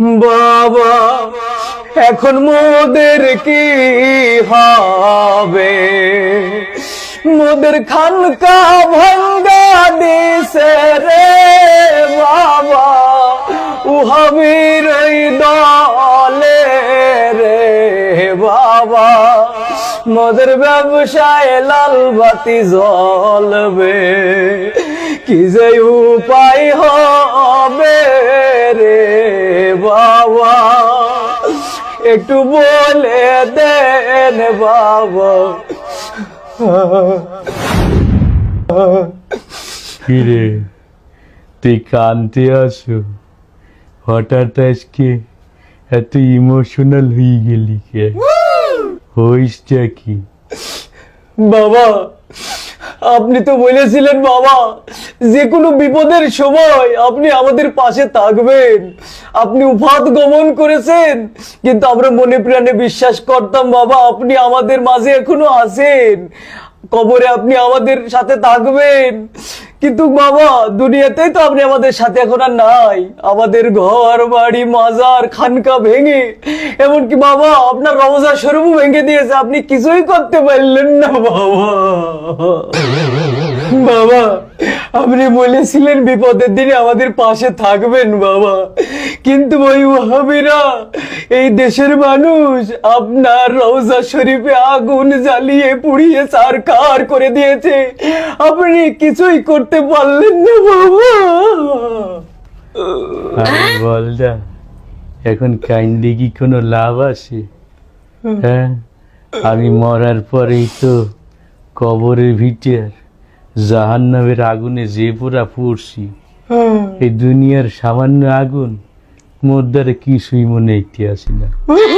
বাবা, এখন মোদের কি হবে? মোদের খানকা ভাঙ্গা দিছে রে বাবা উহাবির দলে রে বাবা। মোদের ব্যবসায় লাল বাতি জ্বলবে, কি যে উপায় হবে? একটু বলে দেন বাবা। কিরে তুই কানতে আসো হঠাৎ আজকে এত ইমোশনাল হয়ে গেলি কে? হইসটা কি? বাবা আপনি তো বলেছিলেন, বাবা, যে কোনো বিপদের সময় আপনি আমাদের পাশে থাকবেন। আপনি উপাত গমন করেছেন, কিন্তু আমরা মনে প্রাণে বিশ্বাস করতাম, বাবা, আপনি আমাদের মাঝে এখনও আছেন। কবরে আপনি আমাদের সাথে থাকবেন। কিন্তু বাবা দুনিয়াতেই তো আপনি আমাদের সাথে এখন আর নাই। আমাদের ঘর, বাড়ি, মাজার, খানকা ভেঙে। এমনকি বাবা আপনার রমজা স্বরূপও ভেঙে দিয়েছে। আপনি কিছুই করতে পারলেন না বাবা বাবা আপনি বলেছিলেন বিপদের দিনে আমাদের পাশে থাকবেন বাবা। কিন্তু ওই ওহাবিরা এই দেশের মানুষ আপনার রওজা শরীফে আগুন জ্বালিয়ে পুড়িয়ে সারকার করে দিয়েছে। আপনি কিছুই করতে পারলেন না বাবা। আরে বলদা এখন কাইন্ডে কি কোনো লাভ আছে? হ্যাঁ? আমি মরার পরেই তো কবরের ভিতর জাহান নামের আগুনে যে পুরা পড়ছি এই দুনিয়ার সামান্য আগুন মোর দ্বারা কিছুই মনে হইতে আসে না।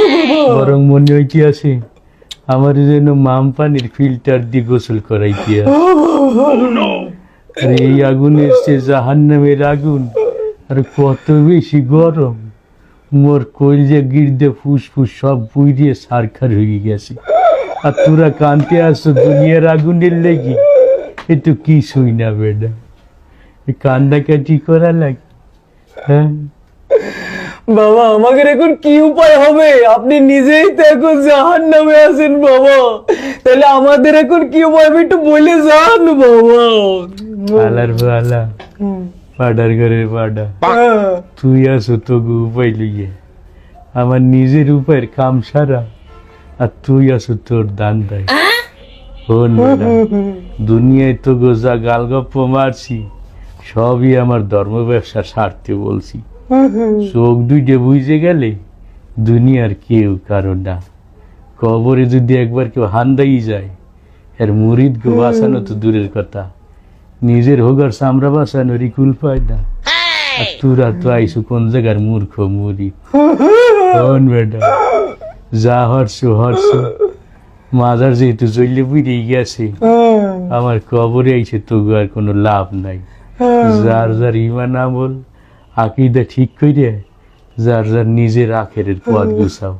বরং মনে হইতে আসে আমার জন্য মাম পানির ফিল্টার দিয়ে গোসল করাইতে আর এই আগুনের সে জাহান নামের আগুন আর কত বেশি গরম মোর কইলজে গির্দে ফুসফুস সব পুইরিয়ে সারখার হয়ে গেছে। আর তোরা কানতে আসো দুনিয়ার আগুনের লেগে। এ তো কি শুই না বেডা এ কান্দাকাটি করা লাগে হ্যাঁ? বাবা আমাদের এখন কি উপায় হবে? আপনি নিজেই তো এখন জাহান নামে আছেন বাবা। তাহলে আমাদের এখন কি উপায় হবে একটু বলে যান বাবা। আলার আলা পাডার ঘরের পাডা। তুই আসো তোকে উপায় লইয়ে আমার নিজের উপায়ের কাম সারা আর তুই আসো তোর দান দেয়। হন দুনিয়ায় তো গোজা গালগপ্প মারছি সবই আমার ধর্ম ব্যবসা সারতে বলছি। চোখ দুইটে বুঝে গেলে দুনিয়ার কেউ কারও না। কবরে যদি একবার কেউ হান্দাই যায় এর মুরিদ গো বাঁচানো তো দূরের কথা। নিজের হোগার সামরা বাঁচানো রিকুল পায় না। আর তোরা তো আইসু কোন জায়গার মূর্খ মুড়ি হন বেটা? যা হরছ হরছ মাজার যেহেতু চললে বুড়ে গেছে। আমার কবরে আইছে তো আর কোনো লাভ নাই। যার যার ইমান আমল আকিদা ঠিক কইরে যার যার নিজের আখেরের পথ গুছাও।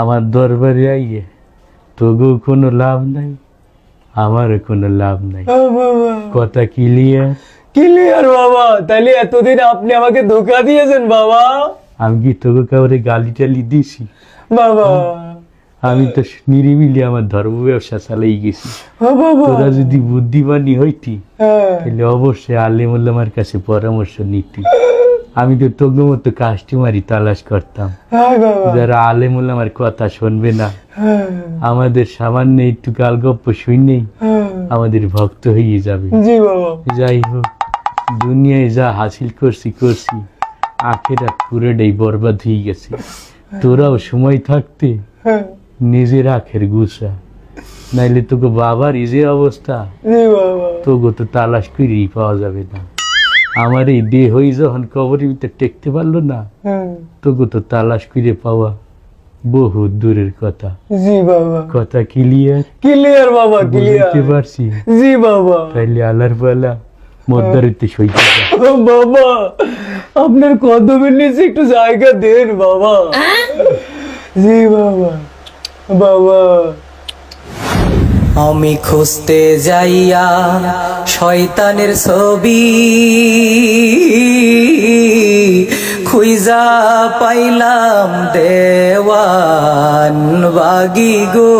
আমার দরবারে আইয়ে তবুও কোনো লাভ নাই আমারও কোনো লাভ নাই। কথা ক্লিয়ার? ক্লিয়ার বাবা তাহলে এতদিন আপনি আমাকে ধোকা দিয়েছেন বাবা। আমি কি তোকে কাউরে গালি টালি দিছি? বাবা। আমি তো নিরিবিলি আমার ধর্ম ব্যবসা চালাই গেছি তোরা যদি বুদ্ধিমানী হইতি হ্যাঁ। তাহলে অবশ্যই আলিমুল্লামার কাছে পরামর্শ নিতি। আমি তো তোর মতো কাস্টমারই তালাশ করতাম। যারা আলেমুল্লামার কথা শুনবে না হ্যাঁ, আমাদের সামান্য একটু গালগপ্প শুনেই হ্যাঁ। আমাদের ভক্ত হয়ে যাবে। যাই হোক দুনিয়ায় যা হাসিল করছি করছি আখেরা পুরোটাই বরবাদ হয়ে গেছে। তোরাও সময় থাকতে নিজের আখের গুছা। নাইলে তোকে বাবার এই যে অবস্থা তোকে তো তালাশ করেই পাওয়া যাবে না। আমার এই দেহই যখন কবরের ভিতরে টেকতে পারল না হ্যাঁ, তোকে তো তালাশ করে পাওয়া বহু দূরের কথা। জি বাবা। কথা ক্লিয়ার ক্লিয়ার বাবা ক্লিয়ার বুঝতে পারছি। জি বাবা। তাইলে আলার পালা মদ্দারিতে সইতে বাবা আপনার কদমের নিচে একটু জায়গা দেন বাবা। জি বাবা। বাবা। আমি খুঁজতে যাইয়া শয়তানের ছবি খুইজা পাইলাম দেওয়ান বাগি গো।